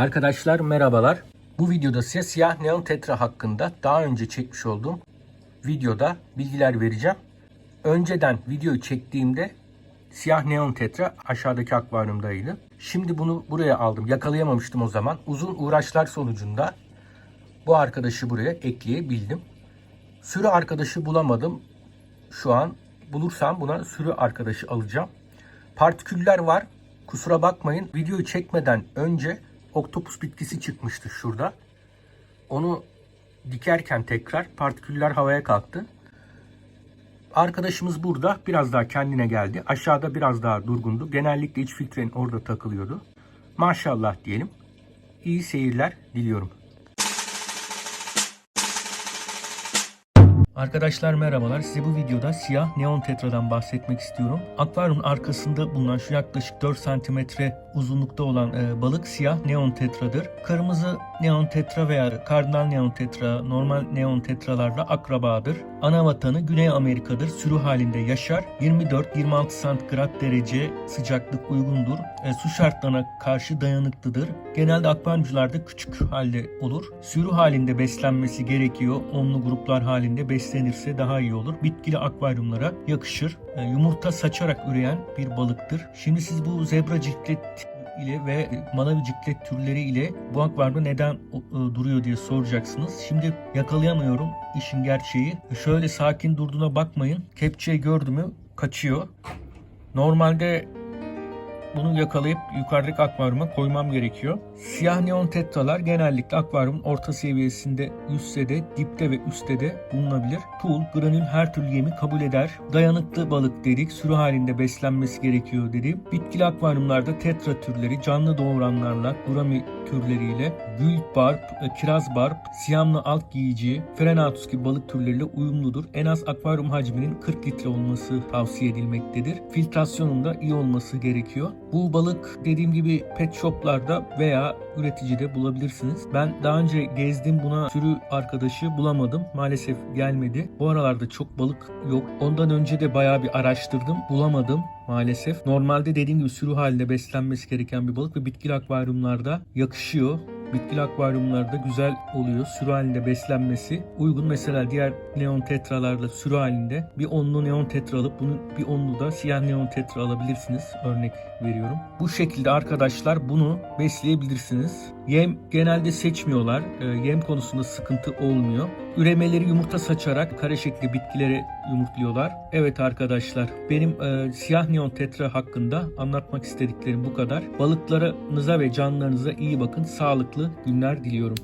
Arkadaşlar merhabalar. Bu videoda size siyah neon tetra hakkında daha önce çekmiş olduğum videoda bilgiler vereceğim. Önceden videoyu çektiğimde siyah neon tetra aşağıdaki akvaryumdaydı. Şimdi bunu buraya aldım. Yakalayamamıştım o zaman. Uzun uğraşlar sonucunda bu arkadaşı buraya ekleyebildim. Sürü arkadaşı bulamadım. Şu an bulursam buna sürü arkadaşı alacağım. Partiküller var. Kusura bakmayın. Videoyu çekmeden önce oktopus bitkisi çıkmıştı şurada. Onu dikerken tekrar partiküller havaya kalktı. Arkadaşımız burada biraz daha kendine geldi. Aşağıda biraz daha durgundu. Genellikle iç filtrenin orada takılıyordu. Maşallah diyelim. İyi seyirler diliyorum. Arkadaşlar merhabalar. Size bu videoda siyah neon tetradan bahsetmek istiyorum. Akvaryumun arkasında bulunan şu yaklaşık 4 santimetre uzunlukta olan e, balık siyah neon tetradır. Kırmızı neon tetra veya kardinal neon tetra, normal neon tetralarla akrabadır. Ana vatanı Güney Amerika'dır. Sürü halinde yaşar. 24-26 santigrat derece sıcaklık uygundur. E, su şartlarına karşı dayanıklıdır. Genelde akvaryumcularda küçük halde olur. Sürü halinde beslenmesi gerekiyor. Onlu gruplar halinde beslenirse daha iyi olur. Bitkili akvaryumlara yakışır. E, yumurta saçarak üreyen bir balıktır. Şimdi siz bu zebra ciklet ile ve manavi ciklet türleri ile bu akvaryumda neden e, duruyor diye soracaksınız. Şimdi yakalayamıyorum işin gerçeği. Şöyle sakin durduğuna bakmayın. Kepçeyi gördü mü kaçıyor. Normalde bunu yakalayıp yukarıdaki akvaryuma koymam gerekiyor. Siyah neon tetralar genellikle akvaryumun orta seviyesinde üstte de dipte ve üstte de bulunabilir. Pool, granül her türlü yemi kabul eder. Dayanıklı balık dedik. Sürü halinde beslenmesi gerekiyor dedim. Bitkili akvaryumlarda tetra türleri canlı doğuranlarla gurami türleriyle gül barb, e, kiraz barb, siyamlı alt giyici, frenatus gibi balık türleriyle uyumludur. En az akvaryum hacminin 40 litre olması tavsiye edilmektedir. Filtrasyonun da iyi olması gerekiyor. Bu balık dediğim gibi pet shoplarda veya üreticide bulabilirsiniz. Ben daha önce gezdim buna sürü arkadaşı bulamadım. Maalesef gelmedi. Bu aralarda çok balık yok. Ondan önce de bayağı bir araştırdım. Bulamadım maalesef. Normalde dediğim gibi sürü halinde beslenmesi gereken bir balık ve bitkili akvaryumlarda yakışıyor. Bitkili akvaryumlarda güzel oluyor. Sürü halinde beslenmesi uygun. Mesela diğer neon tetralarla sürü halinde bir onlu neon tetra alıp bunun bir onlu da siyah neon tetra alabilirsiniz. Örnek veriyorum. Bu şekilde arkadaşlar bunu besleyebilirsiniz. Yem genelde seçmiyorlar. Ee, Yem konusunda sıkıntı olmuyor. Üremeleri yumurta saçarak kare şekli bitkileri yumurtluyorlar. Evet arkadaşlar benim e, siyah neon tetra hakkında anlatmak istediklerim bu kadar. Balıklarınıza ve canlarınıza iyi bakın. Sağlıklı günler diliyorum.